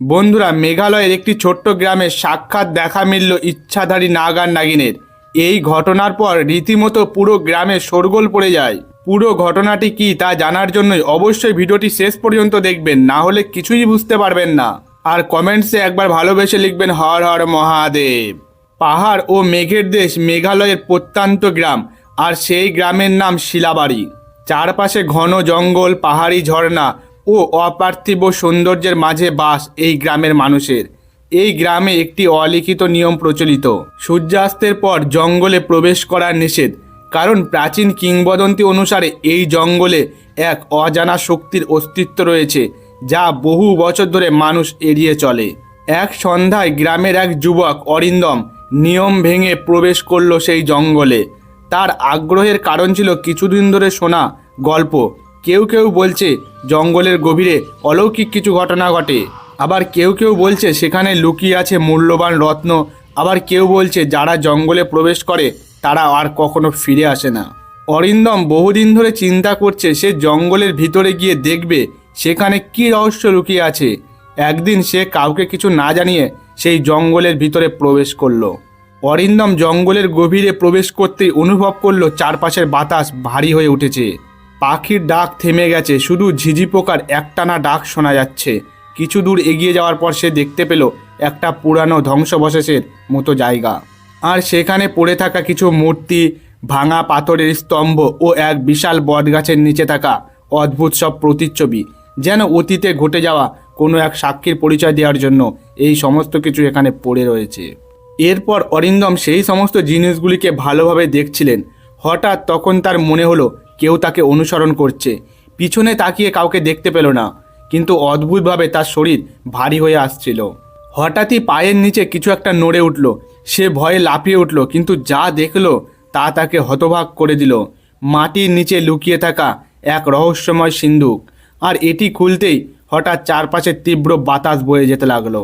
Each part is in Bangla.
বন্ধুরা, মেঘালয়ের একটি ছোট্ট গ্রামে সাক্ষাৎ দেখা মিলল ইচ্ছাধারী নাগার নাগিনের। এই ঘটনার পর রীতিমতো পুরো গ্রামে শোরগোল পড়ে যায়। পুরো ঘটনাটি কি তা জানার জন্যই অবশ্যই ভিডিওটি শেষ পর্যন্ত দেখবেন, না হলে কিছুই বুঝতে পারবেন না। আর কমেন্টসে একবার ভালোবেসে লিখবেন, হর হর মহাদেব। পাহাড় ও মেঘের দেশ মেঘালয়ের প্রত্যন্ত গ্রাম, আর সেই গ্রামের নাম শিলাবাড়ি। চারপাশে ঘন জঙ্গল, পাহাড়ি ঝর্ণা ও অপার্থিব সৌন্দর্যের মাঝে বাস এই গ্রামের মানুষের। এই গ্রামে একটি অলিখিত নিয়ম প্রচলিত। সূর্যাস্তের পর জঙ্গলে প্রবেশ করা নিষেধ, কারণ প্রাচীন কিংবদন্তি অনুসারে এই জঙ্গলে এক অজানা শক্তির অস্তিত্ব রয়েছে, যা বহু বছর ধরে মানুষ এড়িয়ে চলে। এক সন্ধ্যায় গ্রামের এক যুবক অরিন্দম নিয়ম ভেঙে প্রবেশ করল সেই জঙ্গলে। তার আগ্রহের কারণ ছিল কিছুদিন ধরে শোনা গল্প কেউ কেউ বলছে জঙ্গলের গভীরে অলৌকিক কিছু ঘটনা ঘটে। আবার কেউ কেউ বলছে সেখানে লুকিয়ে আছে মূল্যবান রত্ন। আবার কেউ বলছে যারা জঙ্গলে প্রবেশ করে, তারা আর কখনো ফিরে আসে না। অরিন্দম বহুদিন ধরে চিন্তা করছে সে জঙ্গলের ভিতরে গিয়ে দেখবে সেখানে কি রহস্য লুকিয়ে আছে। একদিন সে কাউকে কিছু না জানিয়ে সেই জঙ্গলের ভিতরে প্রবেশ করল। অরিন্দম জঙ্গলের গভীরে প্রবেশ করতেই অনুভব করল চারপাশের বাতাস ভারী হয়ে উঠেছে। পাখির ডাক থেমে গেছে, শুধু ঝিঝি পোকার একটানা ডাক শোনা যাচ্ছে। কিছু দূর এগিয়ে যাওয়ার পর সে দেখতে পেল একটা পুরানো ধ্বংসবশেষের মতো জায়গা। আর সেখানে পড়ে থাকা কিছু মূর্তি, ভাঙা পাথরের স্তম্ভ ও এক বিশাল বটগাছের নিচে থাকা অদ্ভুত সব প্রতিচ্ছবি যেন অতীতে ঘটে যাওয়া কোনো এক সাক্ষীর পরিচয় দেওয়ার জন্য এই সমস্ত কিছু এখানে পড়ে রয়েছে। এরপর অরিন্দম সেই সমস্ত জিনিসগুলিকে ভালোভাবে দেখছিলেন। হঠাৎ তখন তার মনে হলো কেউ তাকে অনুসরণ করছে। পিছনে তাকিয়ে কাউকে দেখতে পেল না, কিন্তু অদ্ভুতভাবে তার শরীর ভারী হয়ে আসছিল। হঠাৎই পায়ের নিচে কিছু একটা নড়ে উঠল। সে ভয়ে লাফিয়ে উঠল, কিন্তু যা দেখল তা তাকে হতবাক করে দিল। মাটির নিচে লুকিয়ে থাকা এক রহস্যময় সিন্ধুক, আর এটি খুলতেই হঠাৎ চারপাশে তীব্র বাতাস বয়ে যেতে লাগল।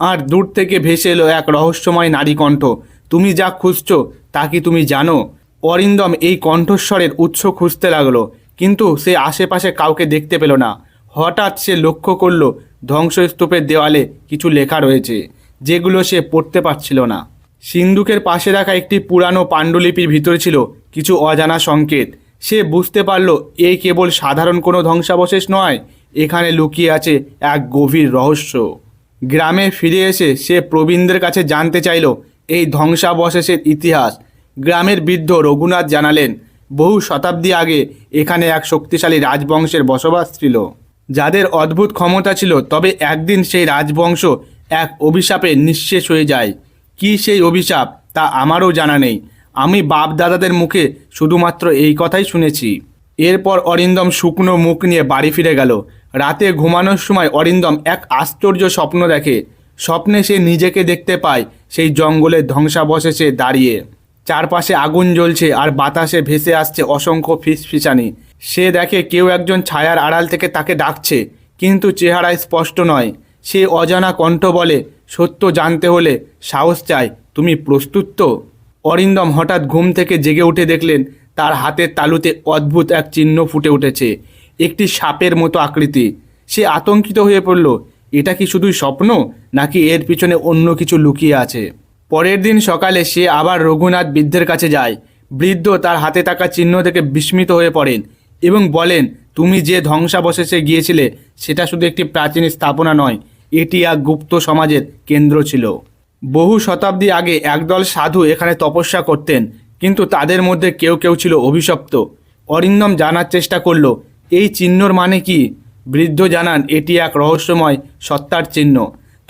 আর দূর থেকে ভেসে এলো এক রহস্যময় নারী কণ্ঠ তুমি যা খুঁজছো তা কি তুমি জানো? অরিন্দম এই কণ্ঠস্বরের উৎস খুঁজতে লাগল, কিন্তু সে আশেপাশে কাউকে দেখতে পেল না। হঠাৎ সে লক্ষ্য করল, ধ্বংসস্তূপের দেওয়ালে কিছু লেখা রয়েছে, যেগুলো সে পড়তে পারছিল না। সিন্ধুকের পাশে রাখা একটি পুরানো পাণ্ডুলিপির ভিতরে ছিল কিছু অজানা সংকেত। সে বুঝতে পারল এই কেবল সাধারণ কোনো ধ্বংসাবশেষ নয়, এখানে লুকিয়ে আছে এক গভীর রহস্য। গ্রামে ফিরে এসে সে প্রবীণদের কাছে জানতে চাইল, এই ধ্বংসাবশেষের ইতিহাস গ্রামের বৃদ্ধ রঘুনাথ জানালেন, বহু শতাব্দী আগে এখানে এক শক্তিশালী রাজবংশের বসবাস ছিল। যাদের অদ্ভুত ক্ষমতা ছিল, তবে একদিন সেই রাজবংশ এক অভিশাপে নিঃশেষ হয়ে যায়। কি সেই অভিশাপ, তা আমারও জানা নেই। আমি বাপ দাদাদের মুখে শুধুমাত্র এই কথাই শুনেছি। এরপর অরিন্দম শুকনো মুখ নিয়ে বাড়ি ফিরে গেল। রাতে ঘুমানোর সময় অরিন্দম এক আশ্চর্য স্বপ্ন দেখে। স্বপ্নে সে নিজেকে দেখতে পায়, সেই জঙ্গলের ধ্বংসাবশেষে দাঁড়িয়ে। চারপাশে আগুন জ্বলছে আর বাতাসে ভেসে আসছে অসংখ্য ফিসফিসানি। সে দেখে কেউ একজন ছায়ার আড়াল থেকে তাকে ডাকছে, কিন্তু চেহারায় স্পষ্ট নয়। সে অজানা কণ্ঠ বলে, সত্য জানতে হলে সাহস চাই, তুমি প্রস্তুত তো? অরিন্দম হঠাৎ ঘুম থেকে জেগে উঠে দেখলেন, তার হাতের তালুতে অদ্ভুত এক চিহ্ন ফুটে উঠেছে, একটি সাপের মতো আকৃতি। সে আতঙ্কিত হয়ে পড়ল, এটা কি শুধুই স্বপ্ন, নাকি এর পিছনে অন্য কিছু লুকিয়ে আছে? পরের দিন সকালে সে আবার রঘুনাথ বৃদ্ধের কাছে যায়। বৃদ্ধ তার হাতে থাকা চিহ্ন থেকে বিস্মিত হয়ে পড়েন এবং বলেন, তুমি যে ধ্বংসাবশেষে গিয়েছিলে, সেটা শুধু একটি প্রাচীন স্থাপনা নয়, এটি এক গুপ্ত সমাজের কেন্দ্র ছিল। বহু শতাব্দী আগে একদল সাধু এখানে তপস্যা করতেন, কিন্তু তাদের মধ্যে কেউ কেউ ছিল অভিশপ্ত। অরিন্দম জানার চেষ্টা করল, এই চিহ্নর মানে কি? বৃদ্ধ জানান, এটি এক রহস্যময় সত্তার চিহ্ন।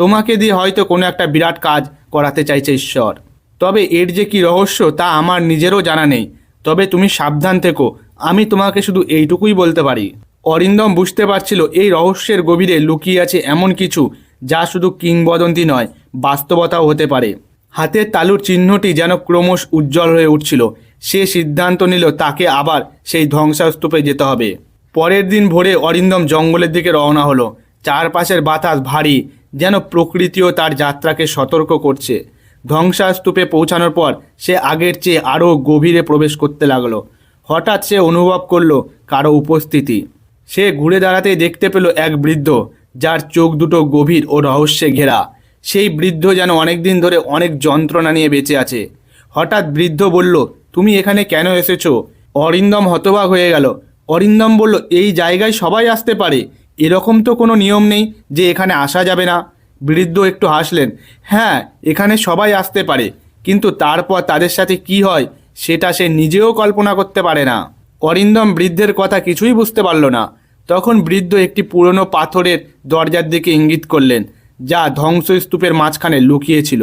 তোমাকে দিয়ে হয়তো কোনো একটা বিরাট কাজ করাতে চাইছে ঈশ্বর। তবে এর যে কি রহস্য তা আমার নিজেরও জানা নেই। তবে তুমি সাবধান থেকো, আমি তোমাকে শুধু এইটুকুই বলতে পারি। অরিন্দম বুঝতে পারছিল এই রহস্যের গভীরে লুকিয়ে আছে এমন কিছু যা শুধু কিংবদন্তি নয়, বাস্তবতাও হতে পারে। হাতের তালুর চিহ্নটি যেন ক্রমশ উজ্জ্বল হয়ে উঠছিল। সে সিদ্ধান্ত নিল তাকে আবার সেই ধ্বংসস্তূপে যেতে হবে। পরের দিন ভোরে অরিন্দম জঙ্গলের দিকে রওনা হলো। চারপাশের বাতাস ভারী যেন প্রকৃতিও তার যাত্রাকে সতর্ক করছে। ধ্বংসাস্তূপে পৌঁছানোর পর সে আগের চেয়ে আরও গভীরে প্রবেশ করতে লাগল। হঠাৎ সে অনুভব করল কারও উপস্থিতি। সে ঘুরে দাঁড়াতেই দেখতে পেল এক বৃদ্ধ, যার চোখ দুটো গভীর ও রহস্যে ঘেরা। সেই বৃদ্ধ যেন অনেকদিন ধরে অনেক যন্ত্রণা নিয়ে বেঁচে আছে। হঠাৎ বৃদ্ধ বলল, তুমি এখানে কেন এসেছ? অরিন্দম হতবাক হয়ে গেল। অরিন্দম বলল, এই জায়গায় সবাই আসতে পারে। এরকম তো কোনো নিয়ম নেই যে এখানে আসা যাবে না। বৃদ্ধ একটু হাসলেন হ্যাঁ এখানে সবাই আসতে পারে, কিন্তু তারপর তাদের সাথে কি হয় সেটা সে নিজেও কল্পনা করতে পারে না। অরিন্দম বৃদ্ধের কথা কিছুই বুঝতে পারল না। তখন বৃদ্ধ একটি পুরনো পাথরের দরজার দিকে ইঙ্গিত করলেন, যা ধ্বংসস্তূপের মাঝখানে লুকিয়েছিল।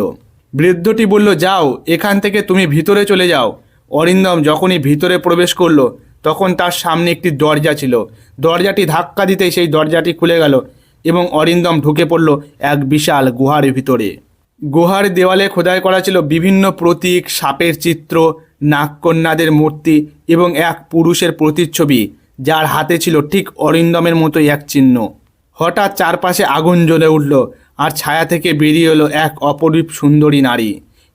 বৃদ্ধটি বলল, যাও, এখান থেকে তুমি ভিতরে চলে যাও। অরিন্দম যখনই ভিতরে প্রবেশ করল তখন তার সামনে একটি দরজা ছিল। দরজাটি ধাক্কা দিতেই সেই দরজাটি খুলে গেল এবং অরিন্দম ঢুকে পড়ল এক বিশাল গুহার ভিতরে। গুহার দেওয়ালে খোদাই করা ছিল বিভিন্ন প্রতীক, সাপের চিত্র, নাগকন্যাদের মূর্তি এবং এক পুরুষের প্রতিচ্ছবি, যার হাতে ছিল ঠিক অরিন্দমের মতোই এক চিহ্ন। হঠাৎ চারপাশে আগুন জ্বলে উঠল আর ছায়া থেকে বেরিয়ে এলো এক অপরূপ সুন্দরী নারী।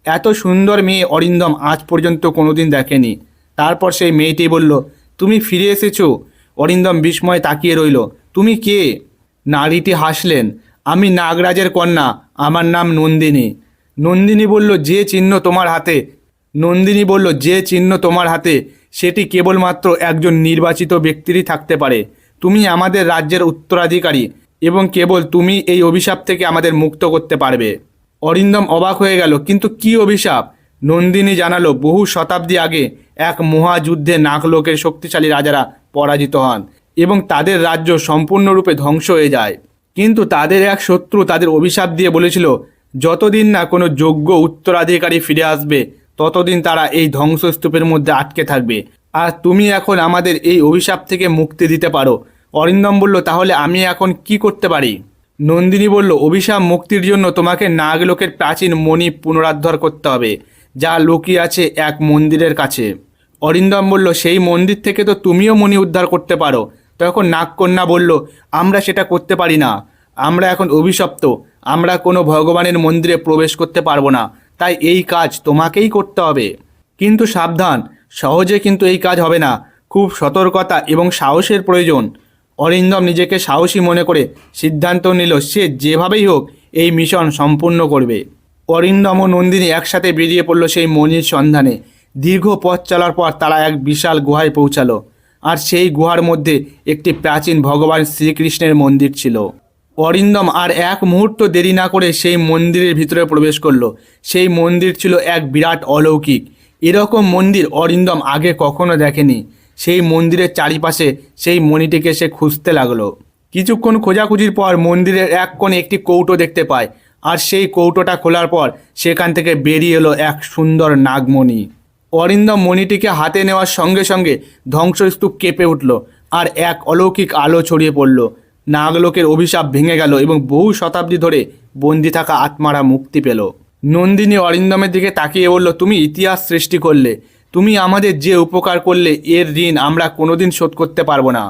এত সুন্দর মেয়ে অরিন্দম আজ পর্যন্ত কোনোদিন দেখেনি। তারপর সেই মেয়েটি বলল তুমি ফিরে এসেছ। অরিন্দম বিস্ময়ে তাকিয়ে রইল। তুমি কে? নারীটি হাসলেন। আমি নাগরাজের কন্যা। আমার নাম নন্দিনী। নন্দিনী বলল, যে চিহ্ন তোমার হাতে? নন্দিনী বলল, যে চিহ্ন তোমার হাতে? সেটি কেবলমাত্র একজন নির্বাচিত ব্যক্তিরই থাকতে পারে। তুমি আমাদের রাজ্যের উত্তরাধিকারী এবং কেবল তুমি এই অভিশাপ থেকে আমাদের মুক্ত করতে পারবে। অরিন্দম অবাক হয়ে গেল, কিন্তু কি অভিশাপ? নন্দিনী জানালো, বহু শতাব্দী আগে এক মহাযুদ্ধে নাগলোকের শক্তিশালী রাজারা পরাজিত হন এবং তাদের রাজ্য সম্পূর্ণরূপে ধ্বংস হয়ে যায়। কিন্তু তাদের এক শত্রু তাদের অভিশাপ দিয়ে বলেছিল, যতদিন না কোনো যোগ্য উত্তরাধিকারী ফিরে আসবে, ততদিন তারা এই ধ্বংসস্তূপের মধ্যে আটকে থাকবে। আর তুমি এখন আমাদের এই অভিশাপ থেকে মুক্তি দিতে পারো। অরিন্দম বলল, তাহলে আমি এখন কি করতে পারি? নন্দিনী বলল, অভিশাপ মুক্তির জন্য তোমাকে নাগলোকের প্রাচীন মণি পুনরুদ্ধার করতে হবে। যা লুকিয়ে আছে এক মন্দিরের কাছে। অরিন্দম বলল, সেই মন্দির থেকে তো তুমিও মণি উদ্ধার করতে পারো। তখন নাগকন্যা বলল, আমরা সেটা করতে পারি না। আমরা এখন অভিশপ্ত। আমরা কোনো ভগবানের মন্দিরে প্রবেশ করতে পারব না। তাই এই কাজ তোমাকেই করতে হবে। কিন্তু সাবধান, সহজে কিন্তু এই কাজ হবে না। খুব সতর্কতা এবং সাহসের প্রয়োজন। অরিন্দম নিজেকে সাহসী মনে করে সিদ্ধান্ত নিল, সে যেভাবেই হোক, এই মিশন সম্পূর্ণ করবে। অরিন্দম ও নন্দিনী একসাথে বেরিয়ে পড়ল সেই মনির সন্ধানে। দীর্ঘ পথ চলার পর তারা এক বিশাল গুহায় পৌঁছালো। আর সেই গুহার মধ্যে একটি প্রাচীন ভগবান শ্রীকৃষ্ণের মন্দির ছিল। অরিন্দম আর এক মুহূর্ত দেরি না করে সেই মন্দিরের ভিতরে প্রবেশ করল। সেই মন্দির ছিল এক বিরাট অলৌকিক। এরকম মন্দির অরিন্দম আগে কখনো দেখেনি। সেই মন্দিরের চারিপাশে সেই মণিটিকে সে খুঁজতে লাগল। কিছুক্ষণ খোঁজাখুঁজির পর মন্দিরের এক কোণে একটি কৌটো দেখতে পায়। আর সেই কৌটোটা খোলার পর সেখান থেকে বেরিয়ে এলো এক সুন্দর নাগমণি। অরিন্দম মণিটিকে হাতে নেওয়ার সঙ্গে সঙ্গে ধ্বংসস্তূপ কেঁপে উঠল আর এক অলৌকিক আলো ছড়িয়ে পড়ল। নাগলোকের অভিশাপ ভেঙে গেল এবং বহু শতাব্দী ধরে বন্দি থাকা আত্মারা মুক্তি পেল। নন্দিনী অরিন্দমের দিকে তাকিয়ে বলল, তুমি ইতিহাস সৃষ্টি করলে, তুমি আমাদের যে উপকার করলে এর ঋণ আমরা কোনোদিন শোধ করতে পারব না।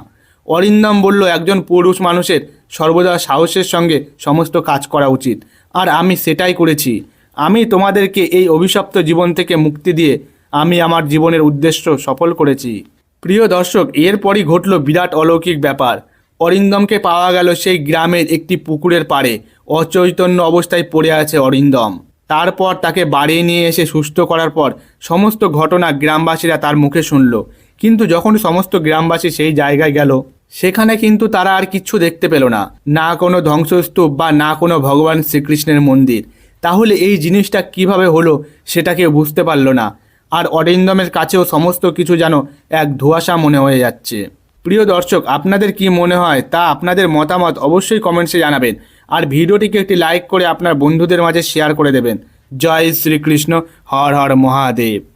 অরিন্দম বলল, একজন পুরুষ মানুষের সর্বদা সাহসের সঙ্গে সমস্ত কাজ করা উচিত। আর আমি সেটাই করেছি। আমি তোমাদেরকে এই অভিশপ্ত জীবন থেকে মুক্তি দিয়ে আমি আমার জীবনের উদ্দেশ্য সফল করেছি। প্রিয় দর্শক, এরপরই ঘটল বিরাট অলৌকিক ব্যাপার। অরিন্দমকে পাওয়া গেল সেই গ্রামের একটি পুকুরের পাড়ে। অচৈতন্য অবস্থায় পড়ে আছে অরিন্দম। তারপর তাকে বাড়ি নিয়ে এসে সুস্থ করার পর সমস্ত ঘটনা গ্রামবাসীরা তার মুখে শুনল। কিন্তু যখন সমস্ত গ্রামবাসী সেই জায়গায় গেল সেখানে কিন্তু তারা আর কিচ্ছু দেখতে পেল না। না কোনো ধ্বংসস্তূপ বা না কোনো ভগবান শ্রীকৃষ্ণের মন্দির। তাহলে এই জিনিসটা কীভাবে হলো সেটা কেউ বুঝতে পারল না। আর অরিন্দমের কাছেও সমস্ত কিছু যেন এক ধোঁয়াশা মনে হয়ে যাচ্ছে। প্রিয় দর্শক, আপনাদের কি মনে হয় তা আপনাদের মতামত অবশ্যই কমেন্টসে জানাবেন। আর ভিডিওটিকে একটি লাইক করে আপনার বন্ধুদের মাঝে শেয়ার করে দেবেন। জয় শ্রীকৃষ্ণ, হর হর মহাদেব।